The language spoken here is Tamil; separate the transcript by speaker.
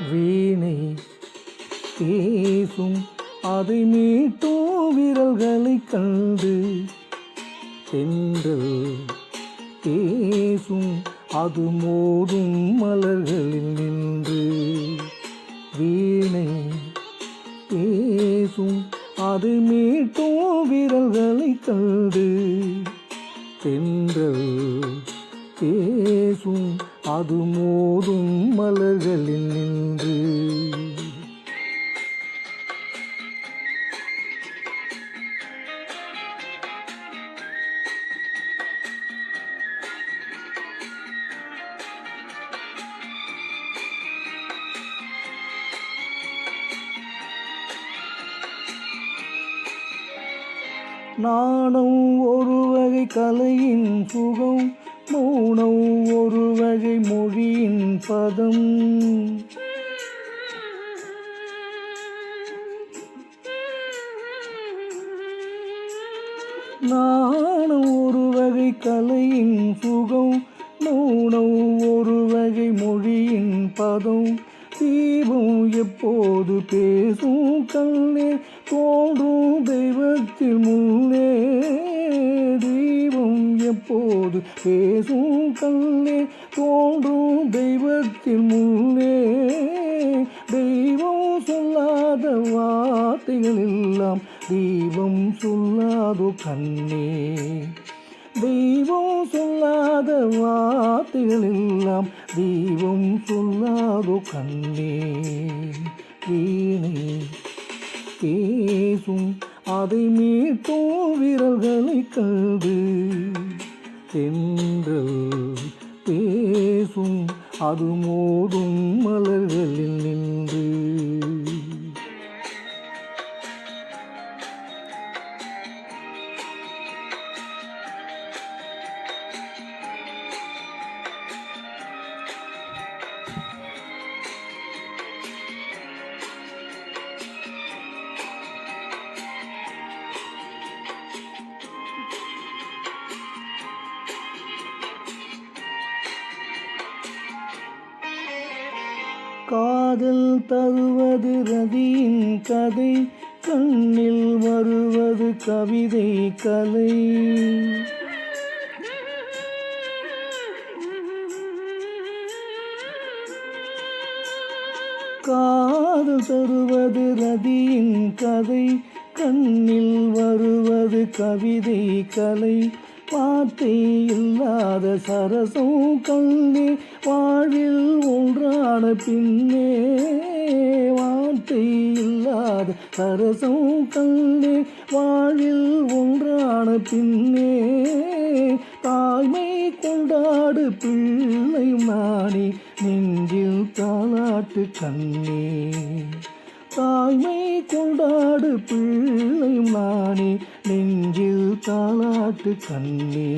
Speaker 1: வீணை பேசும் அதை மீட்டும் விரல்களை கண்டு தென்றல் பேசும் அது மோதும் மலர்களில் நின்று வீணை பேசும் அது மீட்டும் விரல்களை கண்டு தென்றல் பேசும் அது மோதும் மலர்களில் நாணம் ஒரு வகை கலையின் சுகம் மௌனம் ஒரு வகை மொழியின் பதம். நாணம் ஒரு வகை கலையின் சுகம் மௌனம் ஒரு வகை மொழியின் பதம். தீ எப்போது பேசும் கண்ணே தோன்றும் தெய்வத்தில் முன்னே தெய்வம் எப்போது பேசும் கண்ணே தோன்றும் தெய்வத்தில் முன்னே. தெய்வம் சொல்லாத வார்த்தைகள் எல்லாம் தெய்வம் சொல்லாதோ கண்ணே. தெய்வம் சொல்லாத வார்த்தைகள் ദൈവം தெய்வம் சொல்லாதோ கண்ணே வீணை பேசும் அதை மீட்டும் விரல்களை கண்டு தென்றல் பேசும் அது மோதும் மலர்கள் காதல் தருவது ரதியின் கதை கண்ணில் வருவது கவிதை கலை. காதல் தருவது ரதியின் கதை கண்ணில் வருவது கவிதை கலை. வார்த்தை இல்லாத சரசம் கண்ணே வாழ்வில் ஒன்றான பின்னே வார்த்தை இல்லாத சரசம் கண்ணே வாழில் ஒன்றான பின்னே தாய்மை கொண்டாடு பிள்ளை மாணி நெஞ்சில் தாளாட்டு கண்ணே. தாய்மை கொண்டாடு பிள்ளை மாணி நெஞ்சில் தாளாட்டு கண்ணே.